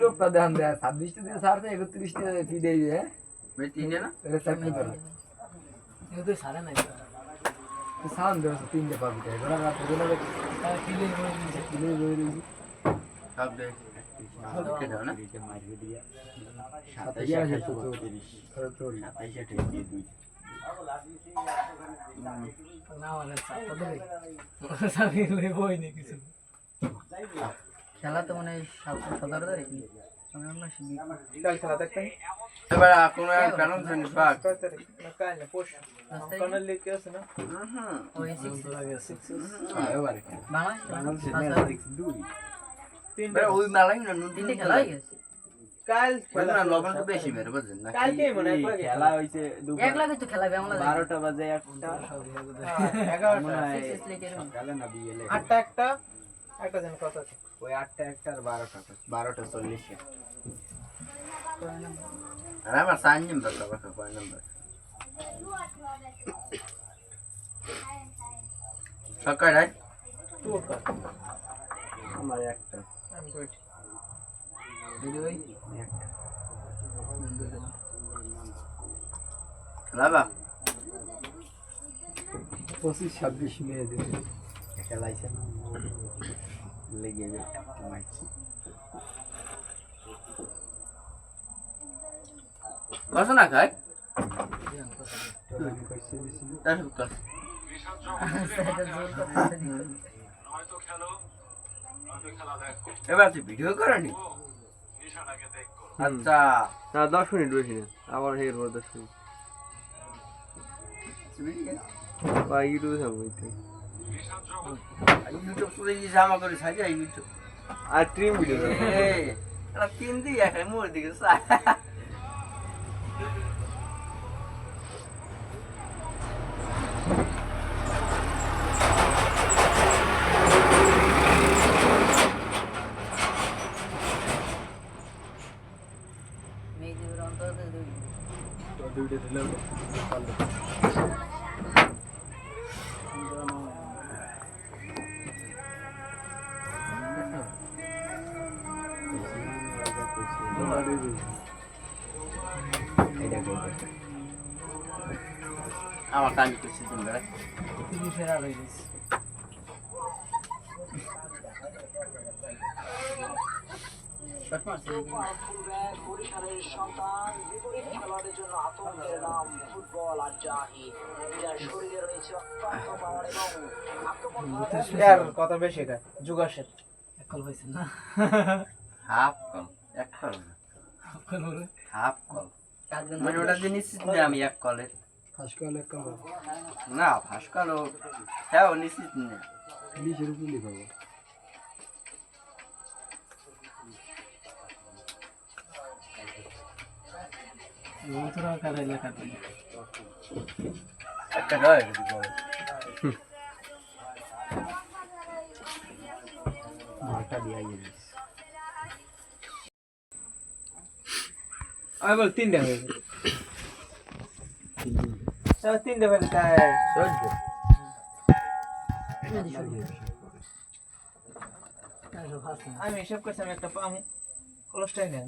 লোকটা দেখান দেয় ছাব্বিশটা দিয়ে ছাড়ছে একত্রিশটা ফি দেয় হ্যাঁ মেয়ে তিনটে না এটা চাকরি করে এগুলো সারা নাই তো সাউন্ড দেওয়া তিনটে পাবি তাই ওরা রাত্রে বেলা তার ফিলিং করে দিয়েছে কিনে বই রয়েছি সব দে কে দাও না সাতাইশ আছে তো তোরই না মানে চাপটা ধরে সারি লই বই নি কিছু খেলা তো মানে সতেরো তারিখ খেলা কোন জানিস বাঘ। না না না ওই মেলাই না গেছে কাল লবণ তো বেশি মেরে বুঝছেন? না কালকে মনে হয় এক তো বাজে মনে হয় সকালে না বিকেলে। একটা। একটা যেন কত আছে। ওই আটটা একটা আর বারোটা বারোটা চল্লিশে। আর আমার সাইন নাম্বার বাবা কয় নাম্বার সকাল রাত টু কত আমার একটা। খেলাবা? পঁচিশ ছাব্বিশ মে দেবে। খেলাইছে লেগে গেছে মাইছি কত না কত এবার তুই ভিডিও করেনি? আচ্ছা। না দশ মিনিট বেশি না আবার হের পর দশ মিনিট। বা ইউটিউবে থাকব ইউটিউব শুধু এই জামা করে সাজা ইউটিউব আর ট্রিম ভিডিও এই তিন এখানে মোর দিকে আমার কাজ করছি তুমি বেড়া তিরিশের আর গেছে শট মারছে। বরিশালের সন্তান বিপরীত খেলোয়াড়ের জন্য আতঙ্কের নাম ফুটবল আর জাহিদ যার শরীরে রয়েছে অত্যন্ত পাওয়ার এবং আক্রমণ ইয়ার বেশি এটা হয়েছে না। হাফ কল এক কল হাফ কল। মানে ওটা দিয়ে নিশ্চিত না আমি এক কলের। ফাঁস করলে না ফাঁস কল হ্যাঁ নিশ্চিত না বিশের উপরে লিখাবো একটা নয় মালটা দিয়ে আমি বল তিনটে হয়ে গেছে তিনটে ফেলে তাই আমি হিসাব করছি আমি একটা পাম কলসটাই নেন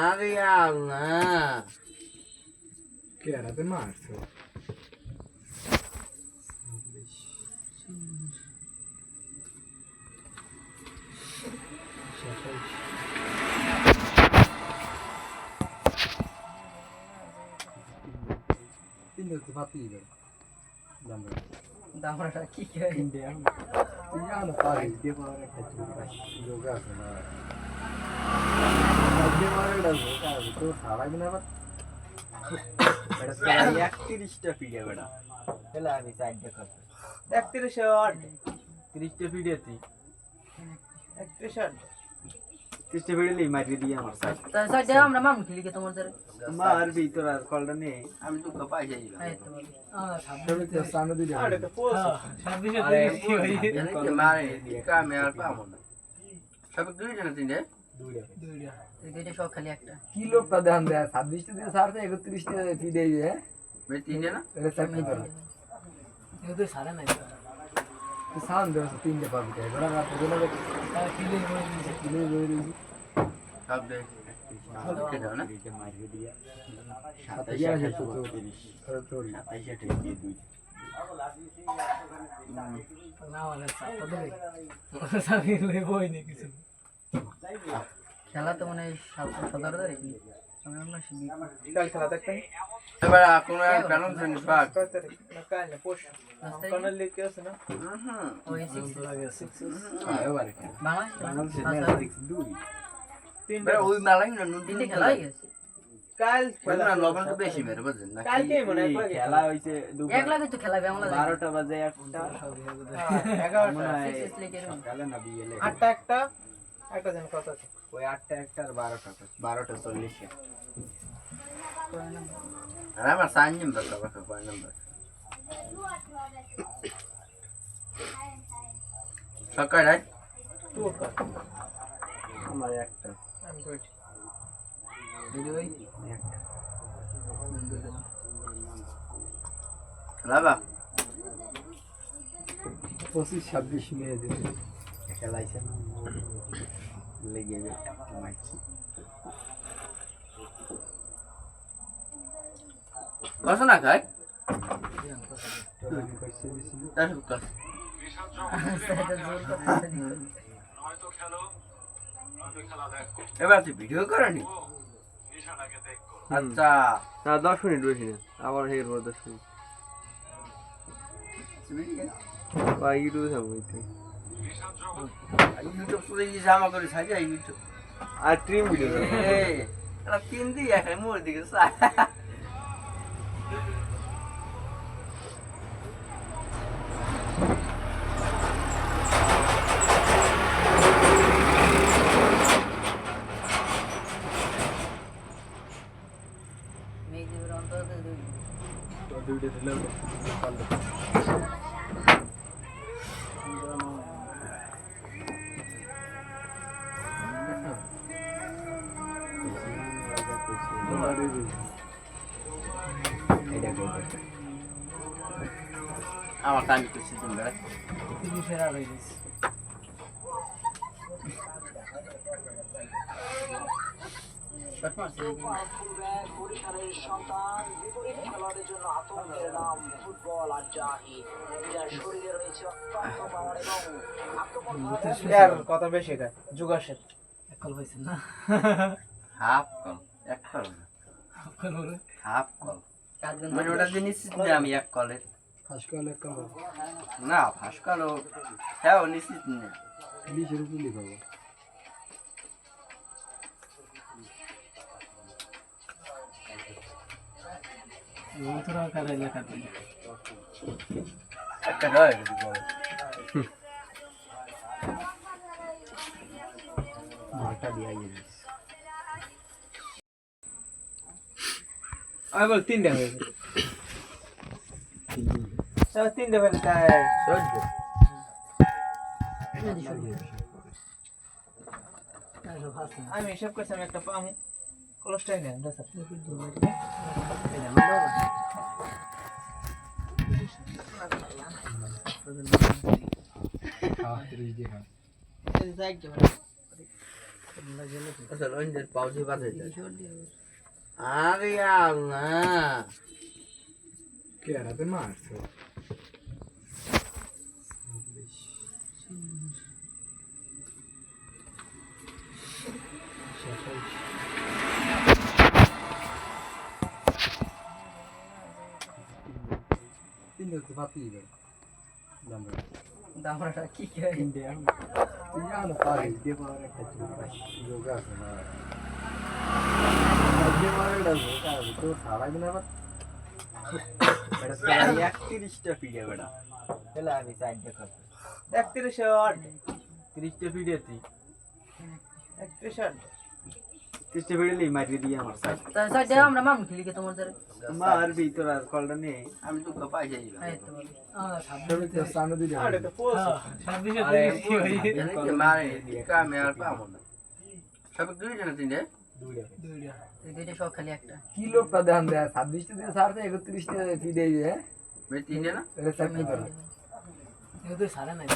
আরে আল্লাহ। কে হারাতে মারছো তিনটে তো পাতি দিবে দামরা দামড়াটা কি খেয়ে তিনটে এখন তুই জানো পারি দিয়ে পাওয়ার একটা যোগা আছে না দিয়ে পাওয়ার একটা যোগা আছে তো সারা দিন আবার একত্রিশটা ফিডে বেড়া। আমি কথা একত্রিশে আট তিরিশটা ফিডে তুই। একত্রিশে আট তিরিশটা ফিডে দিয়ে আমার সাইড সাইডে আমরা মামু খেলি কে তোমার ধরে। কলটা নেই আমি তো এই তো সামনে তো আরে, জানি মারে। কামে আর পাবো না। সব দুই জন তিনটে? দুইটা। দুইটা এই দুইটা সব খালি একটা। কি লোকটা দেন দেয় ছাব্বিশটা দিয়ে সারছে একত্রিশটা ফি দেয় যে বেশ তিনটে না? এটা চাকরি করে। এগুলো তো সারে নাই সাউন্ড দেওয়া তিনটে পাবি তাই ঘোড়া রাত ঘোড়া তার কিলে বলে দিয়েছে। কিনে বই রয়েছি সব দে কেটে না? সাতাইশ আছে তো তোর তোর না মানে চাপটা ধরে সারি লই বই নি কিছু। খেলা তো মানে সতেরো তারিখ। বিকাল খেলা থাকতেন এবার আপনার কানুন জানিস বা ওই মেলাই না নদীতে খেলা? গেছে কাল খেলা। লবণ তো বেশি বের বুঝছেন? না কালকে মনে হয় খেলা হইছে দুপুর 1 লাগে তো খেলা হবে আমরা 12টা বাজে 1টা 11টা 6 লিখে 8টা 1টা একটা যেন কত আছে? ওই আটটা একটা আর বারোটা বারোটা চল্লিশে। আর আমার নাম্বার কয় নাম্বার সকাল আমার একটা। আমি কই খেলা বা পঁচিশ ছাব্বিশ মেয়ে দিন খেলাইছে না লেগে মাইছি কত না খাই এবার তুই ভিডিও করেনি? আচ্ছা। না দশ মিনিট বেশি না আবার হের পর দশ মিনিট। বা ইউটিউবে থাকব ইউটিউব করে যে জামা করে সাজা ইউটিউব আর ট্রিম ভিডিও এই এটা তিন দিয়ে এখন মোর দিকে তিরিশের আর হয়ে গেছে শট মারছে ফুলব্যাক বরিশালের সন্তান বিপরীত খেলোয়াড়ের জন্য আতঙ্কের নাম ফুটবল আর জাহিদ যার শরীরে রয়েছে অত্যন্ত পাওয়ার এবং আক্রমণ ইয়ার বেশি এটা যুগাসের একল পাইছেন না? হাফ কল এক কল না। একল হাফ কল। মানে ওটা যে নিশ্চিত আমি এক কলের। ফার্স্ট কল এক কল না ফাঁস কালো হ্যাঁ নিশ্চিত না বিশের উপর লিখাবো তোরা কারে লেখা একটা রয়ে দিয়ে বল তিনটা হয়ে গেছে তিনটা হলে তাই। এসব আমি হিসাব করছি, আমি একটা পাম কলসটাই নেন আচ্ছা আরে আল্লাহ। কে হারাতে মারছো তিনটে তো পাতিই বে দামরা দামড়াটা কি খেয়ে তিনটে তুই জানো পারি দিয়ে পাওয়ার একটা যোগা আছে না দিয়ে পাওয়ার একটা যোগা আছে তো সারা দিন আবার একত্রিশটা বেড়া খেলা আমি সাইডে খাব একত্রিশে তিরিশটা ফিডে তুই একত্রিশে তিরিশটা মারিয়ে দিয়ে আমার সাইড আমরা মামু খেলি কে তোমার আর কলটা নেই আমি তো আরে, মারে কামে পাবো না। সব দুইটা না। তিনটে দুইটা। দুইটা। এই দুইটা সব খালি একটা। কি লোকটা দেন দেয় ছাব্বিশটা দিয়ে ছাড়তে একত্রিশটা ফি দেয় যে ওই তিনটে না? এটা চাকরি করে। এগুলো তো সারে নাই।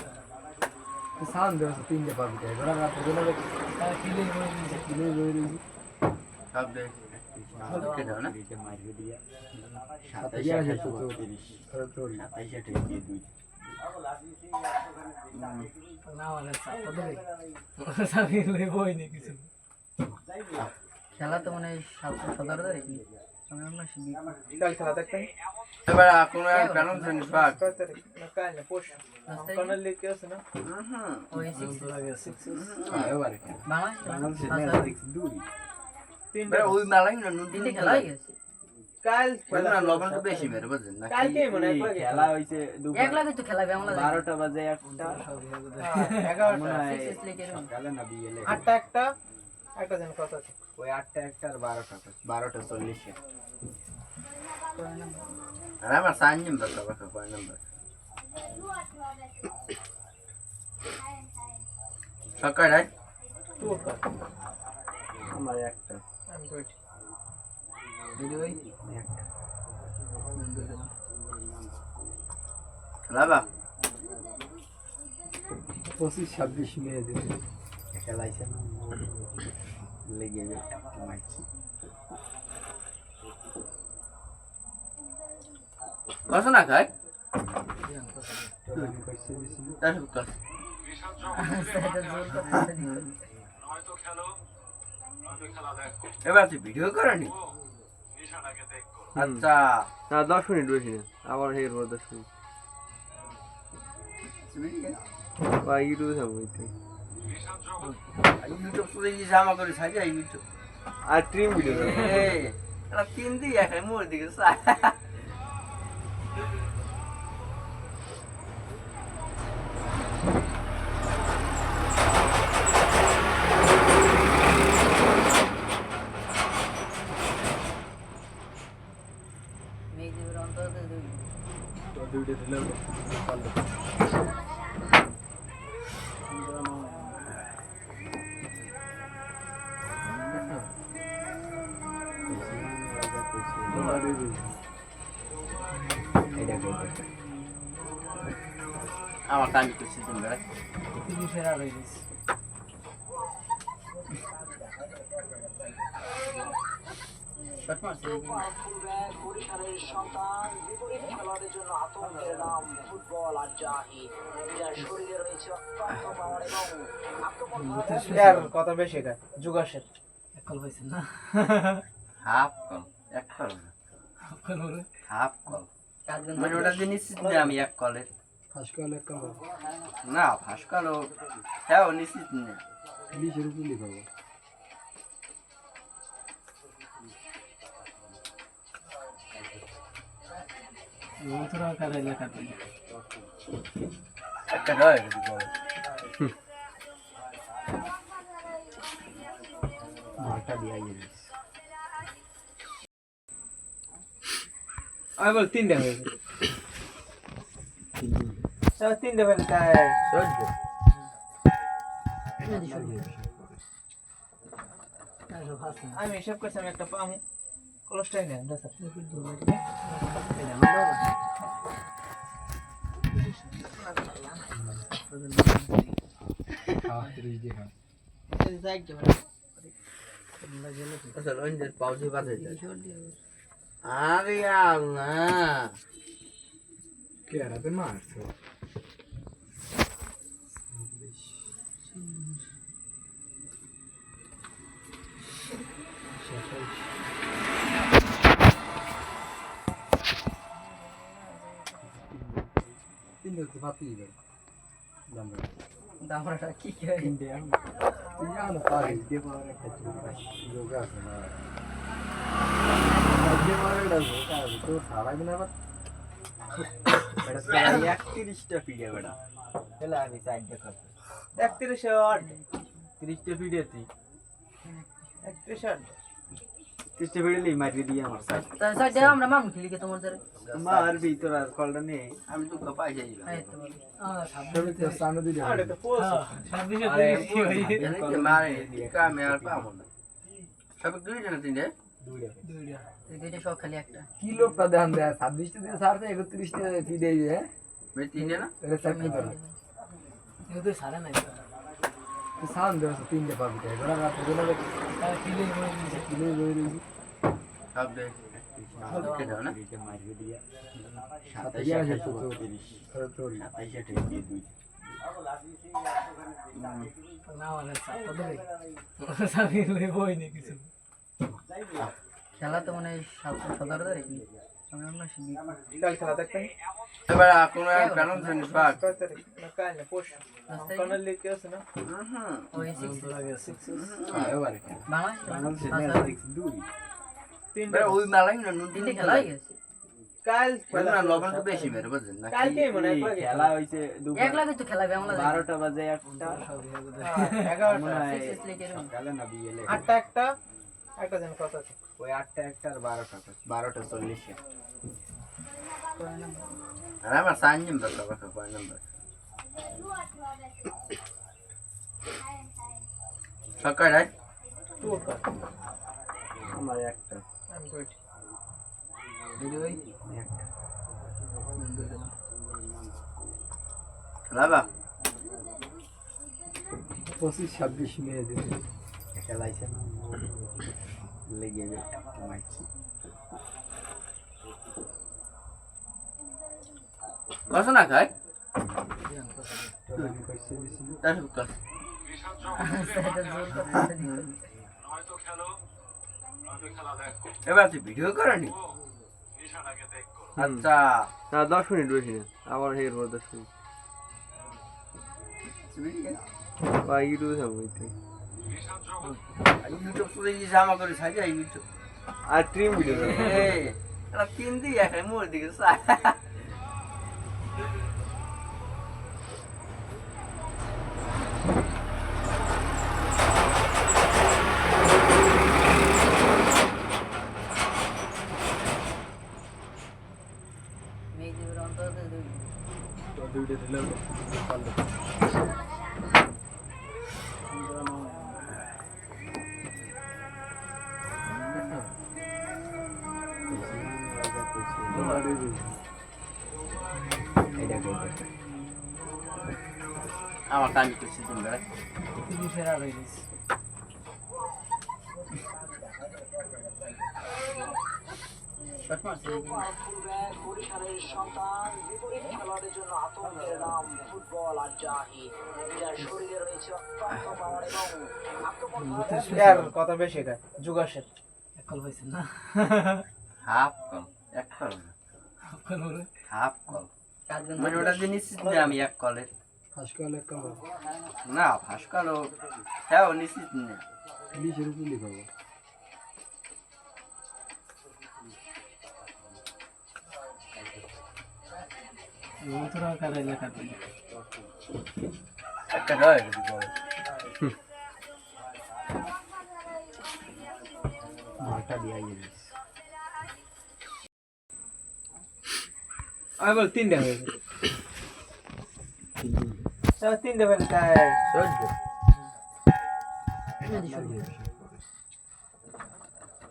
সাউন্ড দেওয়া তিনটে পাবি ঘোড়া রাত ঘোড়া তার কিলে করে দিয়েছে। কিনে বই রয়েছি সব দে সব কে দাও না? সাতাইশ আঠাশ তোর না আমার চাপটা ধরে সারি লইবই না কিছু। খেলা তো মানে সাত- সতেরো তারিখ এবার কোনো এক প্যানল জানিস বাঘ। ওই মেলাই না নতুন তিনটে গেছে কাল খেলা। লবণ তো বেশি মেরে বুঝছেন না? কালকে মনে হয় খেলা হয়েছে এক লাগে তো খেলা বাংলা বারোটা বাজে একটা। এগারোটা। সিক্স লিখে সকালে না বিয়েলে আটটা একটা। একটা যেন কত ওই আটটা একটা আর বারোটা বারোটা চল্লিশে আর আমার সাইন নাম্বার সবার কয় নাম্বার। সকাল রায় তোর কত আমার একটা। খেলাবা? পঁচিশ ছাব্বিশ মে দিন খেলাইছে না লেগে না এবার তুই ভিডিও করনি? আচ্ছা। না দশ মিনিট বেশি না আবার হের পর দশ মিনিট। ইউটিউবে থাকব ইউটিউব শুধু জামা করে সাজে ইউটিউব আর ট্রিম ভিডিও এই তিন দিয়ে একাই মোর দিকে। পাওয়ার এবং আক্রমণ এর কথা বেশি এটা যুগাশের এক কল পাইছেন না। হাফ কল এক কল না। কল হাফ কল। মানে ওটা দিয়ে নিশ্চিত যে আমি এক কলের। ফার্স্ট কল না ফাঁস কালো হ্যাঁ নিশ্চিত না বিশের উপর লিখাবো মথুরা কার এলাকাতে একটা রয় বলে। দিয়ে আমি বল তিনটা হয়েছে। তিনটা ফেলে তাই সহ্য আমি হিসাব করছি আমি একটা পামু কলসটাই নেন স্যার তিরিশ দেখা আসলে অন্যের পাউজি বাজে যায় আরে আল্লাহ কে হারাতে মারছো তিনটে তো পাতিই গেল দামরা দামড়াটা কি করে তিনটে তুই জানো পারি দিয়ে পাওয়ার একটা যোগ আছে না দিয়ে পাওয়ার একটা যোগ আছে তো সারা দিন আবার একত্রিশটা পিড়ে বেড়া খেলা আমি চারটে কথা একত্রিশে তিরিশটা তুই। মারিয়ে দিয়ে আমার সাইড আমরা মামু খেলি তোমাদের? মার ভিতর আর কলটা নেই আমি দুঃখ পাই যাইলাম এই তো বলি। আমার সামনে ছবিতে সামনে দিলে আর একটা পোস্ট হ্যাঁ, ছাব্বিশে তিরিশ কি হয়েছে? এনেকে মারে কামে আর পাবো না। সব দুই জন তিনটে দুইটা। এই দুইটা সব খালি একটা। কি লোকটা দেখান দেয়? ছাব্বিশটা দিয়ে সারতে একত্রিশটা ফি দেয় হ্যাঁ? তিনটে না এগুলো সারে নাই তো। সাউন্ড দেওয়া তিনটে পাবি রাত্রে ঘোড়া তার ফিলিং করে দিয়েছে। কিনে বই রয়েছি সব দে সব কে দাও না সাতাইশ আঠাশ সত্তর না মানে চাপা ধরে। সারি লই বই নি কিছু। খেলা তো মানে সাত- সতেরো তারিখ এবার কোনো জানিস বাঘ ওই মেলাই না গেছে কাল খেলা লবণ তো বেশি বুঝছেন না? কালকে মনে হয় তো খেলাবে আমরা বাজে একটা। এগারোটা Six league এর সকালে না বিয়েলে। আটটা একটা। একটা যেন কত আছে। ওই আটটা একটা আর বারোটা বারোটা চল্লিশে আর আমার সাইন নাম্বার তো কয় নাম্বার। সকাল আমার একটা। পঁচিশ ছাব্বিশ মেয়ে দিন খেলাইছে লেগে কমাইছি না দিতে। এবার তুই ভিডিও করনি আচ্ছা না দশ মিনিট বেশি না। আবার হের পর দশ মিনিট বা ইউটিউবে থাকব ইউটিউব শুধু জামা করে সাজা ইউটিউব আর ট্রিম ভিডিও এই এটা তিন দিয়ে এখন মোর দিকে সাই মেয়েদের অন্তত দুই দুইটা দিলাম আমার তিরিশের আর হয়ে গেছে। শট মারছে ফুলব্যাক বরিশালের সন্তান বিপরীত খেলোয়াড়ের জন্য আতঙ্কের নাম ফুটবল আর জাহিদ যার শরীরে রয়েছে অত্যন্ত পাওয়ার এবং আক্রমণ কথা বেশি এটা। যুগাসের এক কল হয়েছে না? হাফ কল এক কল। না, কল হাফ কল। মানে ওটা যে নিশ্চিত না আমি এক কলের। কল না ফাঁস কালো হ্যাঁ ও নিশ্চিত না বিশের উপর লিখাবো। একটা রয় মাটা দিয়ে গেছে আমি বল তিনটা হয়েছে। তিনটা ফেলে তাই সহ্য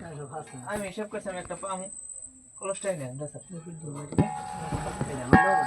আর সব হাসছে না। আমি হিসাব করছি আমি একটা পামু কলসটাই নেন স্যার এই যে আমার বাবা।